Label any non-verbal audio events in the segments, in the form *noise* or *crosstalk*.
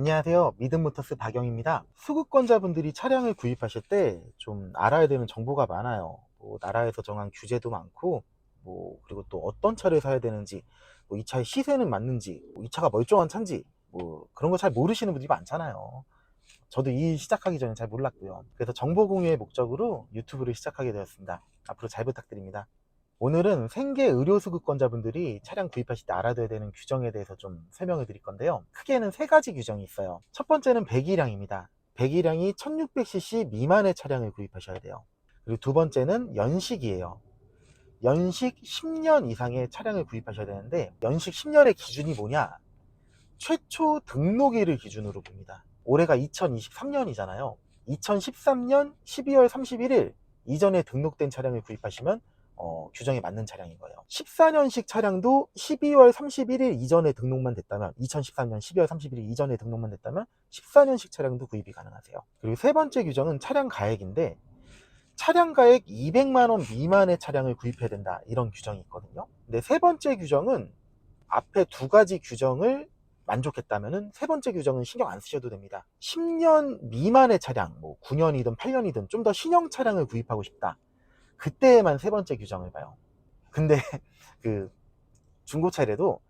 안녕하세요. 미든모터스 박영입니다. 수급권자분들이 차량을 구입하실 때 좀 알아야 되는 정보가 많아요. 뭐 나라에서 정한 규제도 많고, 뭐 그리고 또 어떤 차를 사야 되는지, 뭐 이 차의 시세는 맞는지, 뭐 이 차가 멀쩡한 차인지, 뭐 그런 거 잘 모르시는 분들이 많잖아요. 저도 이 일 시작하기 전에 잘 몰랐고요. 그래서 정보 공유의 목적으로 유튜브를 시작하게 되었습니다. 앞으로 잘 부탁드립니다. 오늘은 생계 의료수급권자분들이 차량 구입하실 때 알아둬야 되는 규정에 대해서 좀 설명을 드릴 건데요. 크게는 세 가지 규정이 있어요. 첫 번째는 배기량입니다. 배기량이 1600cc 미만의 차량을 구입하셔야 돼요. 그리고 두 번째는 연식이에요. 연식 10년 이상의 차량을 구입하셔야 되는데 연식 10년의 기준이 뭐냐? 최초 등록일을 기준으로 봅니다. 올해가 2023년이잖아요. 2013년 12월 31일 이전에 등록된 차량을 구입하시면 어, 규정에 맞는 차량인 거예요. 14년식 차량도 12월 31일 이전에 등록만 됐다면 2013년 12월 31일 이전에 등록만 됐다면 14년식 차량도 구입이 가능하세요. 그리고 세 번째 규정은 차량 가액인데 차량 가액 200만 원 미만의 차량을 구입해야 된다 이런 규정이 있거든요. 근데 세 번째 규정은 앞에 두 가지 규정을 만족했다면은 세 번째 규정은 신경 안 쓰셔도 됩니다. 10년 미만의 차량, 뭐 9년이든 8년이든 좀 더 신형 차량을 구입하고 싶다. 그때에만 세 번째 규정을 봐요. 근데 *laughs* 그 중고차래도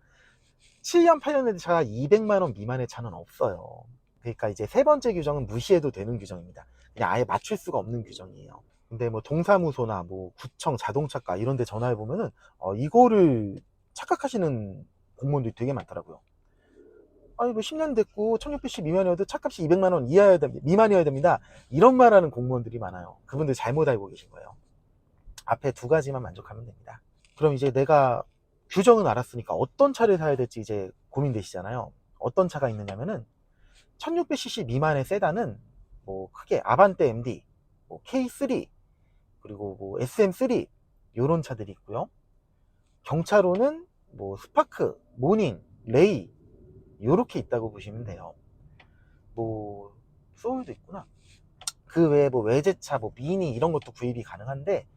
7년, 8년의 차가 200만 원 미만의 차는 없어요. 그러니까 이제 세 번째 규정은 무시해도 되는 규정입니다. 그냥 아예 맞출 수가 없는 규정이에요. 근데 뭐 동사무소나 뭐 구청, 자동차과 이런 데 전화해 보면은 어, 이거를 착각하시는 공무원들이 되게 많더라고요. 아니 뭐 10년 됐고 1600씩 미만이어도 차값이 200만 원 이하여야 됩니다. 미만이어야 됩니다. 이런 말하는 공무원들이 많아요. 그분들 잘못 알고 계신 거예요. 앞에 두 가지만 만족하면 됩니다. 그럼 이제 내가 규정은 알았으니까 어떤 차를 사야 될지 이제 고민되시잖아요. 어떤 차가 있느냐면은 1600cc 미만의 세단은 뭐 크게 아반떼 MD, 뭐 K3, 그리고 뭐 SM3 요런 차들이 있고요. 경차로는 뭐 스파크, 모닝, 레이 요렇게 있다고 보시면 돼요. 뭐 소울도 있구나. 그 외에 뭐 외제차, 뭐 미니 이런 것도 구입이 가능한데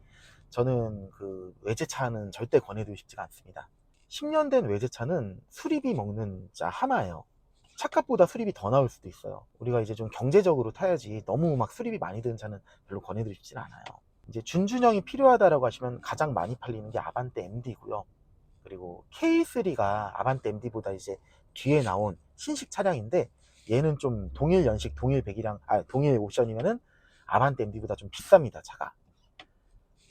저는 그 외제차는 절대 권해드리고 싶지가 않습니다. 10년 된 외제차는 수리비 먹는 자 하나예요. 차값보다 수리비 더 나올 수도 있어요. 우리가 이제 좀 경제적으로 타야지 너무 막 수리비 많이 드는 차는 별로 권해드리고 싶지는 않아요. 이제 준준형이 필요하다라고 하시면 가장 많이 팔리는 게 아반떼 MD고요. 그리고 K3가 아반떼 MD보다 이제 뒤에 나온 신식 차량인데 얘는 좀 동일 연식, 동일 배기량, 아 동일 옵션이면은 아반떼 MD보다 좀 비쌉니다 차가.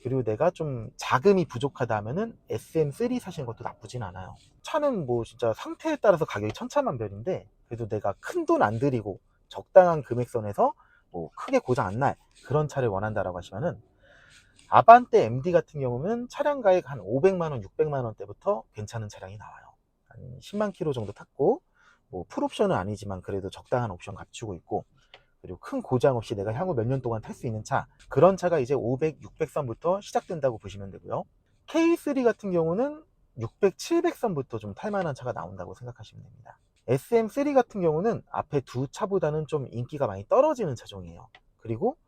그리고 내가 좀 자금이 부족하다 하면은 SM3 사시는 것도 나쁘진 않아요. 차는 뭐 진짜 상태에 따라서 가격이 천차만별인데 그래도 내가 큰 돈 안 들이고 적당한 금액선에서 뭐 크게 고장 안 날 그런 차를 원한다라고 하시면은 아반떼 MD 같은 경우는 차량 가액 한 500만 원, 600만 원대부터 괜찮은 차량이 나와요. 한 10만 킬로 정도 탔고 뭐 풀옵션은 아니지만 그래도 적당한 옵션 갖추고 있고 그리고 큰 고장 없이 내가 향후 몇 년 동안 탈 수 있는 차 그런 차가 이제 500, 600선부터 시작된다고 보시면 되고요. K3 같은 경우는 600, 700선부터 좀 탈만한 차가 나온다고 생각하시면 됩니다. SM3 같은 경우는 앞에 두 차보다는 좀 인기가 많이 떨어지는 차종이에요. 그리고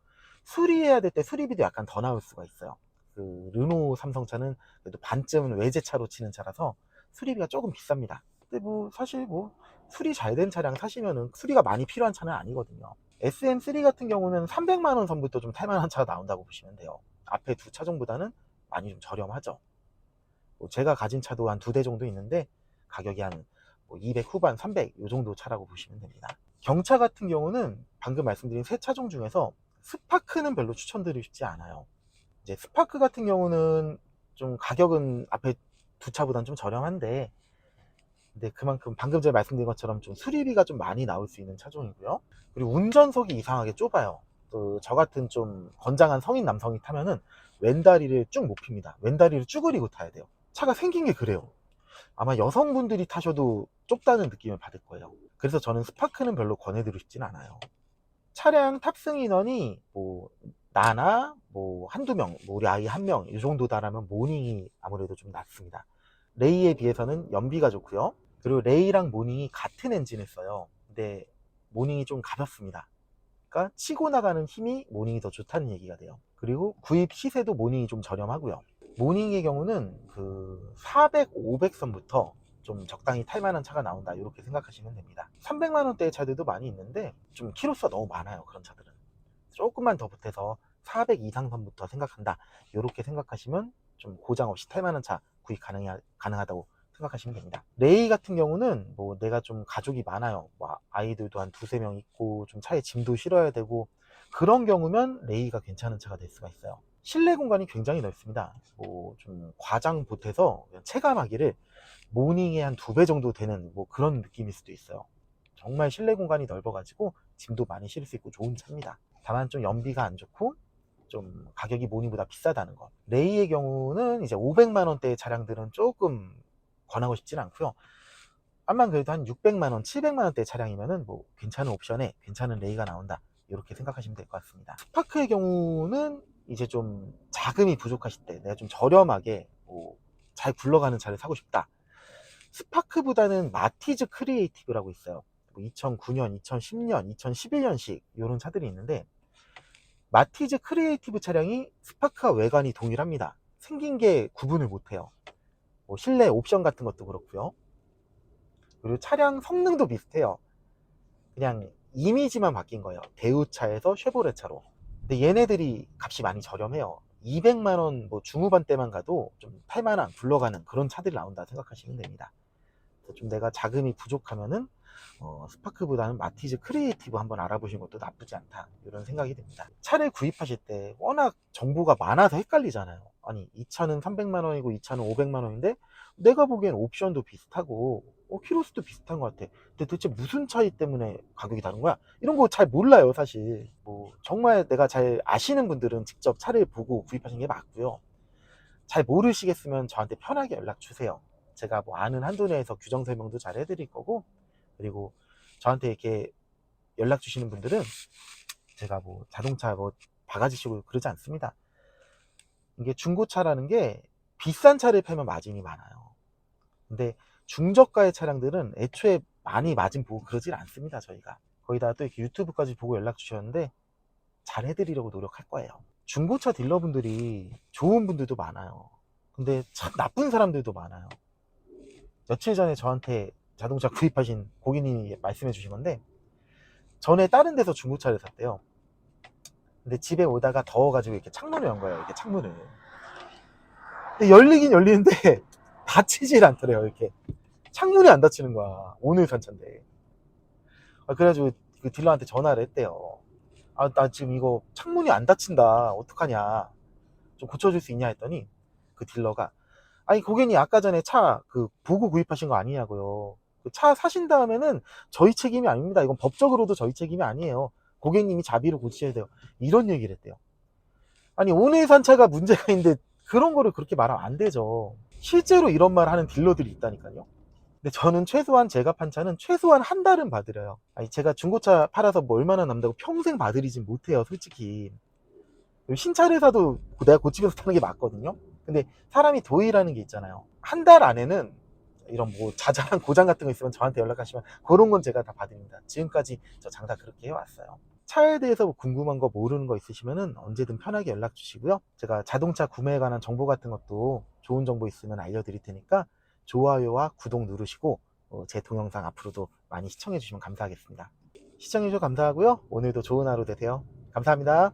수리해야 될 때 수리비도 약간 더 나올 수가 있어요. 그 르노 삼성차는 그래도 반쯤은 외제차로 치는 차라서 수리비가 조금 비쌉니다. 근데 뭐 사실 뭐 수리 잘 된 차량 사시면은 수리가 많이 필요한 차는 아니거든요 SM3 같은 경우는 300만원 선부터 좀 탈만한 차가 나온다고 보시면 돼요. 앞에 두 차종보다는 많이 좀 저렴하죠. 뭐 제가 가진 차도 한 두 대 정도 있는데 가격이 한 200 후반, 300 요 정도 차라고 보시면 됩니다. 경차 같은 경우는 방금 말씀드린 세 차종 중에서 스파크는 별로 추천드리고 싶지 않아요. 이제 스파크 같은 경우는 좀 가격은 앞에 두 차보다는 좀 저렴한데 근데 그만큼 방금 전에 말씀드린 것처럼 좀 수리비가 좀 많이 나올 수 있는 차종이고요. 그리고 운전석이 이상하게 좁아요. 또 저 같은 좀 건장한 성인 남성이 타면은 왼다리를 쭉 못 핍니다. 왼다리를 쭈그리고 타야 돼요. 차가 생긴 게 그래요. 아마 여성분들이 타셔도 좁다는 느낌을 받을 거예요. 그래서 저는 스파크는 별로 권해드리고 싶진 않아요. 차량 탑승 인원이 뭐 나나 뭐 한두 명, 뭐 우리 아이 한 명 이 정도다라면 모닝이 아무래도 좀 낫습니다. 레이에 비해서는 연비가 좋고요. 그리고 레이랑 모닝이 같은 엔진을 써요. 근데 모닝이 좀 가볍습니다. 그러니까 치고 나가는 힘이 모닝이 더 좋다는 얘기가 돼요. 그리고 구입 시세도 모닝이 좀 저렴하고요. 모닝의 경우는 그 400, 500선부터 좀 적당히 탈만한 차가 나온다 이렇게 생각하시면 됩니다 300만 원대의 차들도 많이 있는데 좀 키로수가 너무 많아요 그런 차들은 조금만 더 보태서 400 이상 선부터 생각한다 이렇게 생각하시면 좀 고장 없이 탈만한 차 구입 가능하, 가능하다고 생각하시면 됩니다 레이 같은 경우는 뭐 내가 좀 가족이 많아요 뭐 아이들도 한 두세 명 있고 좀 차에 짐도 실어야 되고 그런 경우면 레이가 괜찮은 차가 될 수가 있어요 실내 공간이 굉장히 넓습니다 뭐 좀 과장 보태서 체감하기를 모닝에 한두 배 정도 되는 뭐 그런 느낌일 수도 있어요. 정말 실내 공간이 넓어가지고 짐도 많이 실을 수 있고 좋은 차입니다. 다만 좀 연비가 안 좋고 좀 가격이 모닝보다 비싸다는 것. 레이의 경우는 이제 500만 원대의 차량들은 조금 권하고 싶진 않고요. 암만 그래도 한 600만 원, 700만 원대 차량이면은 뭐 괜찮은 옵션에 괜찮은 레이가 나온다. 이렇게 생각하시면 될 것 같습니다. 스파크의 경우는 이제 좀 자금이 부족하실 때 내가 좀 저렴하게 뭐 잘 굴러가는 차를 사고 싶다. 스파크보다는 마티즈 크리에이티브라고 있어요. 2009년, 2010년, 2011년식 이런 차들이 있는데 마티즈 크리에이티브 차량이 스파크와 외관이 동일합니다. 생긴 게 구분을 못해요. 뭐 실내 옵션 같은 것도 그렇고요. 그리고 차량 성능도 비슷해요. 그냥 이미지만 바뀐 거예요. 대우차에서 쉐보레차로. 근데 얘네들이 값이 많이 저렴해요. 200만 원 뭐 중후반대만 가도 좀 탈만한 굴러가는 그런 차들이 나온다 생각하시면 됩니다. 좀 내가 자금이 부족하면은 어, 스파크보다는 마티즈 크리에이티브 한번 알아보시는 것도 나쁘지 않다 이런 생각이 듭니다. 차를 구입하실 때 워낙 정보가 많아서 헷갈리잖아요. 아니 이 차는 300만 원이고 이 차는 500만 원인데 내가 보기엔 옵션도 비슷하고 어, 키로수도 비슷한 것 같아. 근데 도대체 무슨 차이 때문에 가격이 다른 거야? 이런 거 잘 몰라요, 사실. 뭐 정말 내가 잘 아시는 분들은 직접 차를 보고 구입하시는 게 맞고요. 잘 모르시겠으면 저한테 편하게 연락 주세요. 제가 뭐 아는 한도 내에서 규정 설명도 잘 해드릴 거고, 그리고 저한테 이렇게 연락 주시는 분들은 제가 뭐 자동차 뭐 바가지식으로 그러지 않습니다. 이게 중고차라는 게 비싼 차를 팔면 마진이 많아요. 근데 중저가의 차량들은 애초에 많이 마진 보고 그러질 않습니다, 저희가. 거기다가 또 이렇게 유튜브까지 보고 연락 주셨는데 잘 해드리려고 노력할 거예요. 중고차 딜러분들이 좋은 분들도 많아요. 근데 참 나쁜 사람들도 많아요. 며칠 전에 저한테 자동차 구입하신 고객님이 말씀해 주신 건데 전에 다른 데서 중고차를 샀대요. 근데 집에 오다가 더워가지고 이렇게 창문을 연 거예요. 이렇게 창문을. 근데 열리긴 열리는데 *laughs* 닫히질 않더래요. 이렇게 창문이 안 닫히는 거야. 오늘 산 차인데. 아, 그래가지고 그 딜러한테 전화를 했대요. 아, 나 지금 이거 창문이 안 닫힌다. 어떡하냐. 좀 고쳐줄 수 있냐 했더니 그 딜러가 아니 고객님 아까 전에 차 그 보고 구입하신 거 아니냐고요. 그차 사신 다음에는 저희 책임이 아닙니다. 이건 법적으로도 저희 책임이 아니에요. 고객님이 자비로 고치셔야 돼요. 이런 얘기를 했대요. 아니 오늘 산 차가 문제가 있는데 그런 거를 그렇게 말하면 안 되죠. 실제로 이런 말 하는 딜러들이 있다니까요. 근데 저는 최소한 제가 판 차는 최소한 한 달은 받으려요. 아니 제가 중고차 팔아서 뭐 얼마나 남다고 평생 받으리진 못해요, 솔직히. 신차를 사도 내가 고치면서 타는 게 맞거든요. 근데 사람이 도의라는 게 있잖아요. 한 달 안에는 이런 뭐 자잘한 고장 같은 거 있으면 저한테 연락하시면 그런 건 제가 다 받습니다. 지금까지 저 장사 그렇게 해왔어요. 차에 대해서 뭐 궁금한 거 모르는 거 있으시면은 언제든 편하게 연락 주시고요. 제가 자동차 구매에 관한 정보 같은 것도 좋은 정보 있으면 알려드릴 테니까 좋아요와 구독 누르시고 어, 제 동영상 앞으로도 많이 시청해 주시면 감사하겠습니다. 시청해 주셔서 감사하고요. 오늘도 좋은 하루 되세요. 감사합니다.